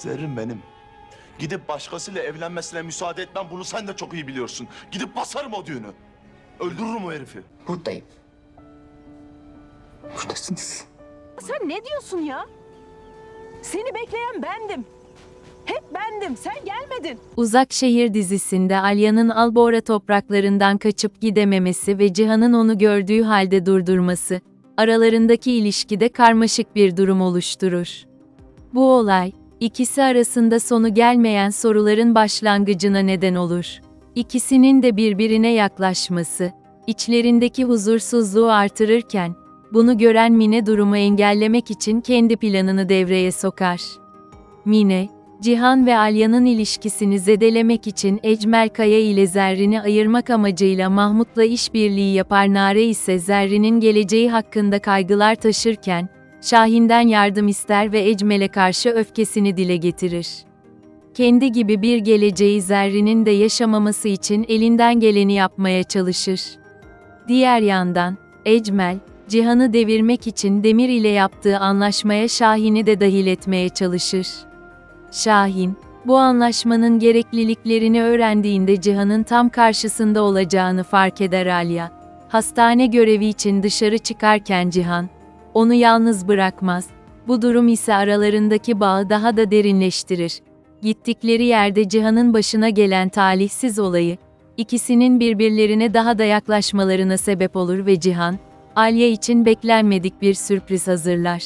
Zerrin benim. Gidip başkasıyla evlenmesine müsaade etmem bunu sen de çok iyi biliyorsun. Gidip basarım o düğünü. Öldürürüm o herifi. Buradayım. Buradasınız. Sen ne diyorsun ya? Seni bekleyen bendim. Hep bendim. Sen gelmedin. Uzak Şehir dizisinde Alya'nın Albora topraklarından kaçıp gidememesi ve Cihan'ın onu gördüğü halde durdurması, aralarındaki ilişkide karmaşık bir durum oluşturur. Bu olay, ikisi arasında sonu gelmeyen soruların başlangıcına neden olur. İkisinin de birbirine yaklaşması, içlerindeki huzursuzluğu artırırken, bunu gören Mine durumu engellemek için kendi planını devreye sokar. Mine, Cihan ve Alya'nın ilişkisini zedelemek için Ecmel Kaya ile Zerrin'i ayırmak amacıyla Mahmut'la işbirliği yapar Nare ise Zerrin'in geleceği hakkında kaygılar taşırken, Şahin'den yardım ister ve Ecmel'e karşı öfkesini dile getirir. Kendi gibi bir geleceği Zerrin'in de yaşamaması için elinden geleni yapmaya çalışır. Diğer yandan, Ecmel, Cihan'ı devirmek için Demir ile yaptığı anlaşmaya Şahin'i de dahil etmeye çalışır. Şahin, bu anlaşmanın gerekliliklerini öğrendiğinde Cihan'ın tam karşısında olacağını fark eder Alya. Hastane görevi için dışarı çıkarken Cihan, onu yalnız bırakmaz. Bu durum ise aralarındaki bağı daha da derinleştirir. Gittikleri yerde Cihan'ın başına gelen talihsiz olayı, ikisinin birbirlerine daha da yaklaşmalarına sebep olur ve Cihan, Alya için beklenmedik bir sürpriz hazırlar.